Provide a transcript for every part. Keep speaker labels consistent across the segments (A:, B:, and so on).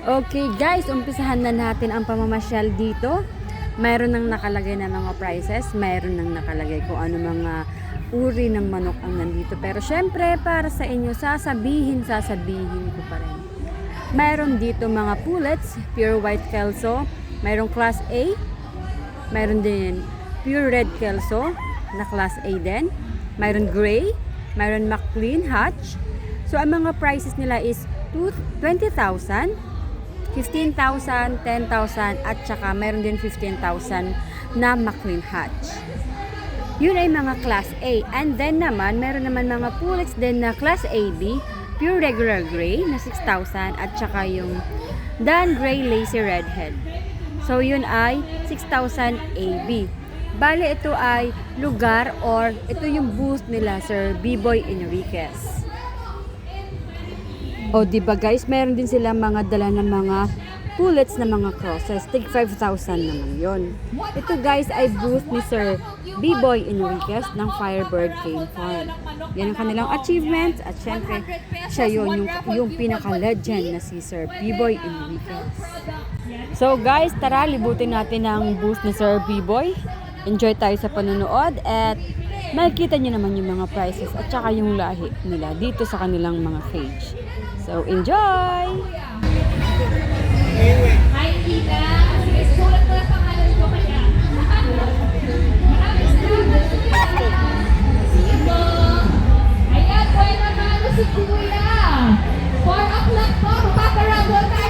A: Okay guys, umpisahan na natin ang pamamasyal dito. Mayroon nang nakalagay na mga prices, mayroon nang nakalagay kung ano mga uri ng manok ang nandito. Pero syempre, para sa inyo, sasabihin, sasabihin ko pa rin. Mayroon dito mga pullets, pure white kelso, mayroong class A, mayroon din pure red kelso na class A din, mayroon gray, mayroon McLean Hatch. So ang mga prices nila is 2 20,000, 15,000, 10,000 at saka mayroon din 15,000 na McLean Hatch. Yun ay mga class A. And then naman, meron naman mga pullets din na class AB, pure regular gray na 6,000 at saka yung Dan Gray Lazy Redhead. So yun ay 6,000 AB. Bale ito ay lugar or ito yung booth nila Sir B-Boy Enriquez. O di ba guys, meron din sila mga dala ng mga pullets na mga crosses. Tig 5,000 naman yon. Ito guys ay booth ni Sir B-Boy Enriquez ng Firebird Game Farm. Yan ang kanilang achievements at syempre siya yun, yung, yung pinaka-legend na si Sir B-Boy Enriquez. So guys, tara libutin natin ang booth ni Sir B-Boy. Enjoy tayo sa panonood at makikita niyo naman yung mga prices at saka yung lahi nila dito sa kanilang mga cage. So enjoy!
B: Hi, Tita. Sige, ko lang pangalan ko kaya. Maraming Kuya. Sige po. Ayan, kuya naman si Kuya. 4 o'clock po, mapaparabol tayo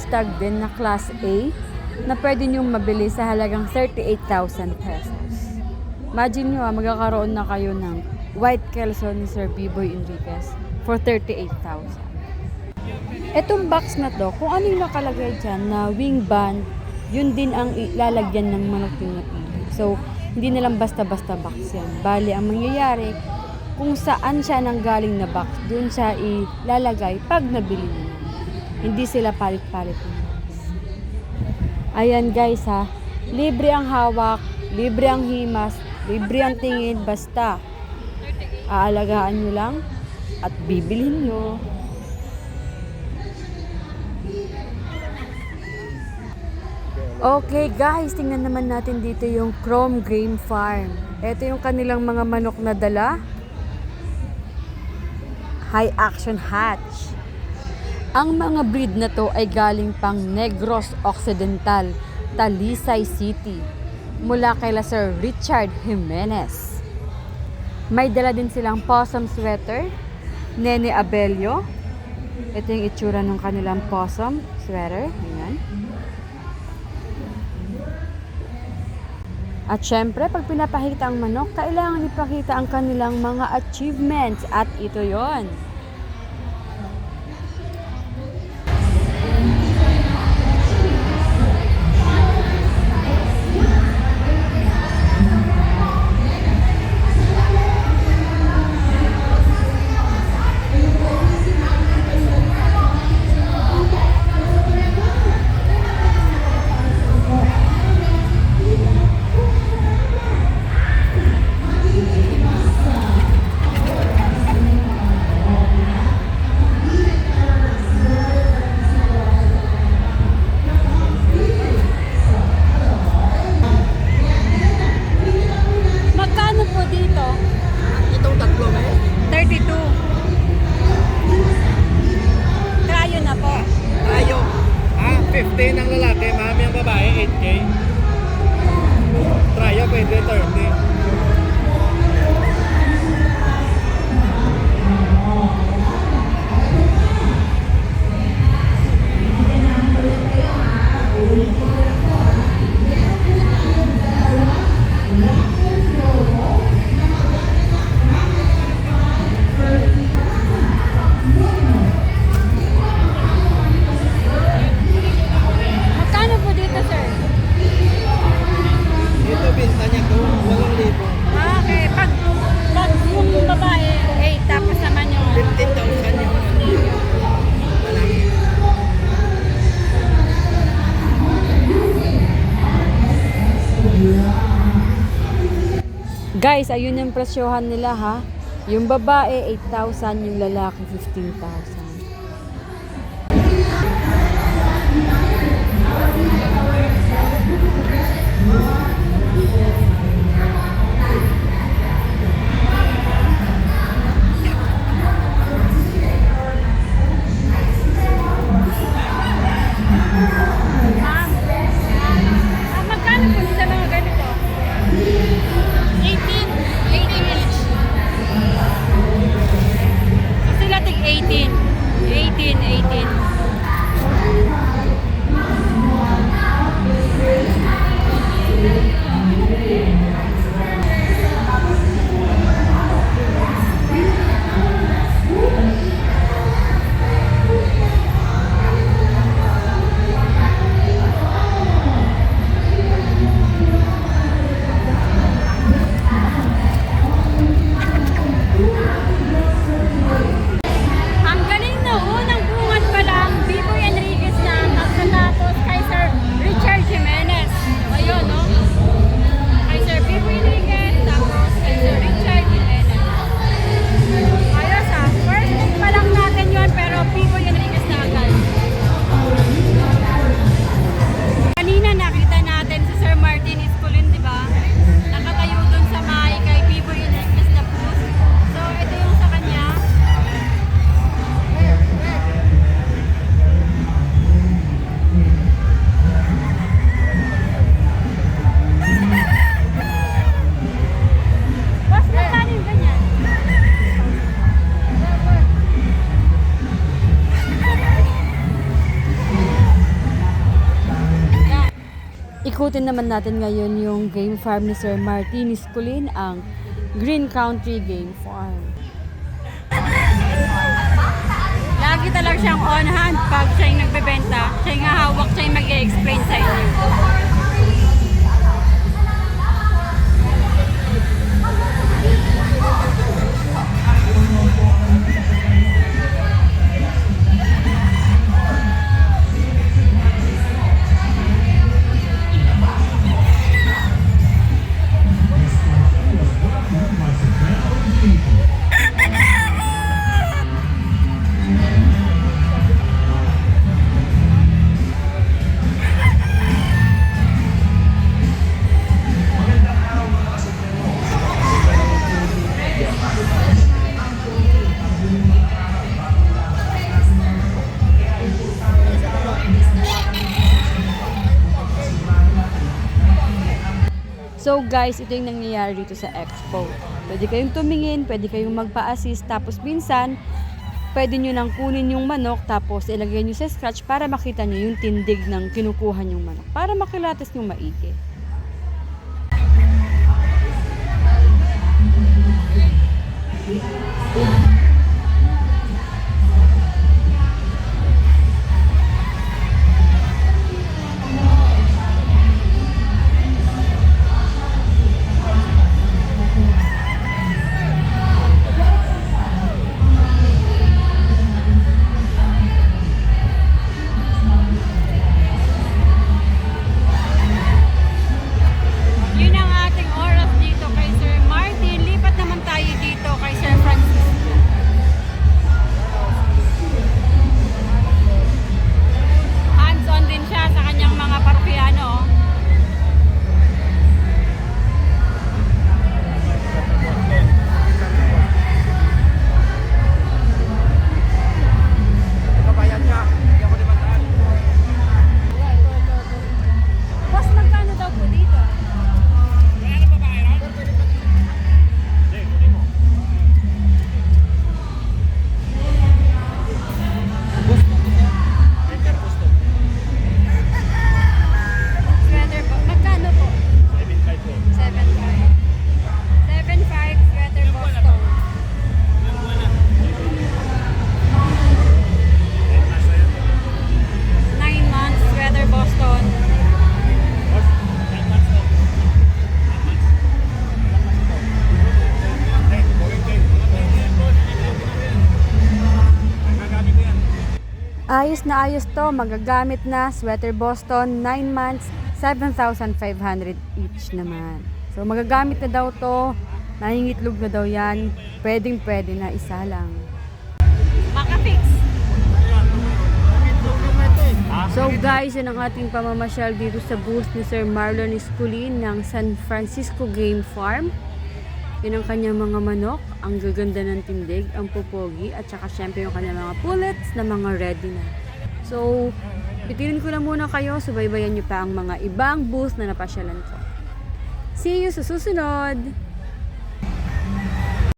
A: boots tag din na class A na pwede niyong mabili sa halagang 38,000 pesos. Imagine nyo ah, magkakaroon na kayo ng white kelso ni Sir B-Boy Enriquez for 38,000. Etong box na to, kung ano yung nakalagay dyan na wing band, yun din ang ilalagyan ng yung napili. So, hindi na lang basta-basta box yan. Bali, ang mangyayari, kung saan siya nanggaling na box, dun siya ilalagay pag nabili niyo. Hindi sila palit-palit. Ayan guys ha, libre ang hawak, libre ang himas, libre ang tingin, basta aalagaan nyo lang at bibilhin nyo. Okay guys, tingnan naman natin dito yung Chrome Game Farm. Ito yung kanilang mga manok na dala. High Action Hatch. Ang mga breed na to ay galing pang Negros Occidental, Talisay City, mula kay Sir Richard Jimenez. May dala din silang possum sweater, Nene Abelio. Ito yung itsura ng kanilang possum sweater. Ayan. At syempre, pag pinapakita ang manok, kailangan ipakita ang kanilang mga achievements. At ito yon. Guys, ayun yung presyohan nila ha. Yung babae, 8,000. Yung lalaki, 15,000. Ikutin naman natin ngayon yung game farm ni Sir Martinez Colin, ang Green Country Game Farm.
C: Lagi talaga siyang on hand pag siya yung nagbebenta. Siya yung hawak, siya yung mag-explain sa inyo.
A: Guys, ito yung nangyayari dito sa expo. Pwede kayong tumingin, pwede kayong magpa-assist, tapos minsan, pwede nyo nang kunin yung manok, tapos ilagay nyo sa scratch para makita nyo yung tindig ng kinukuha yung manok. Para makilates nyo maigi. Ayos na ayos to, magagamit na, sweater Boston, 9 months, 7,500 each naman. So magagamit na daw to, nangingitlog na daw yan, pwedeng pwede na isa lang.
C: Makafix.
A: So guys, yun ang ating pamamasyal dito sa booth ni Sir Marlon Esculin ng San Francisco Game Farm. Yun ang kanyang mga manok, ang gaganda ng tindig, ang pupogi, at saka syempre yung kanyang mga pullets na mga ready na. So, pitirin ko na muna kayo, subaybayan nyo pa ang mga ibang booth na napasyalan ko. See you sa susunod!